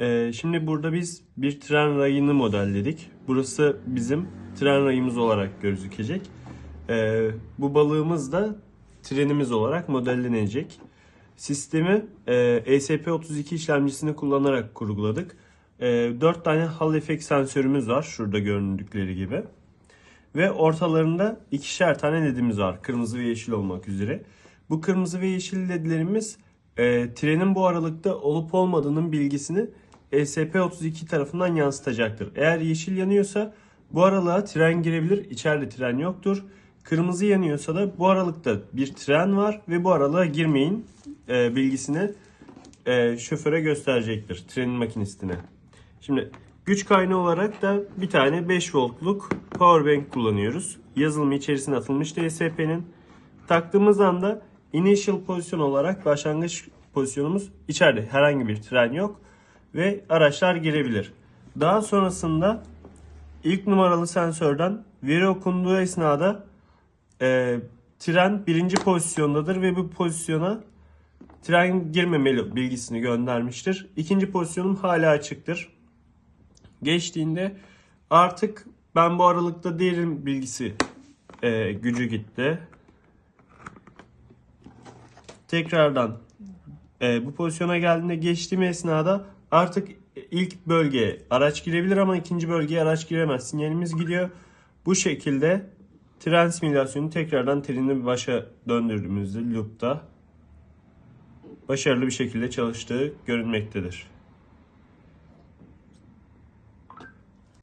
Ee, şimdi burada biz bir tren rayını modelledik. Burası bizim tren rayımız olarak gözükecek. Ee, bu balığımız da trenimiz olarak modellenecek. Sistemi e, ESP32 işlemcisini kullanarak kurguladık. E, 4 tane Hall Effect sensörümüz var şurada göründükleri gibi. Ve ortalarında ikişer tane ledimiz var. Kırmızı ve yeşil olmak üzere. Bu kırmızı ve yeşil ledlerimiz e, trenin bu aralıkta olup olmadığının bilgisini ESP32 tarafından yansıtacaktır. Eğer yeşil yanıyorsa bu aralığa tren girebilir. İçeride tren yoktur. Kırmızı yanıyorsa da bu aralıkta bir tren var ve bu aralığa girmeyin e, bilgisini e, şoföre gösterecektir. Trenin makinistine. Şimdi güç kaynağı olarak da bir tane 5 voltluk power bank kullanıyoruz. Yazılımı içerisine atılmış DSP'nin. Taktığımız anda initial pozisyon olarak başlangıç pozisyonumuz içeride. Herhangi bir tren yok ve araçlar girebilir. Daha sonrasında ilk numaralı sensörden veri okunduğu esnada e, tren birinci pozisyondadır ve bu pozisyona tren girmemeli bilgisini göndermiştir. İkinci pozisyonum hala açıktır. Geçtiğinde artık ben bu aralıkta değilim bilgisi e, gücü gitti. Tekrardan e, bu pozisyona geldiğinde geçtiğim esnada artık ilk bölgeye araç girebilir ama ikinci bölgeye araç giremez. Sinyalimiz gidiyor. Bu şekilde tren tekrardan treni başa döndürdüğümüzde loop'ta başarılı bir şekilde çalıştığı görünmektedir.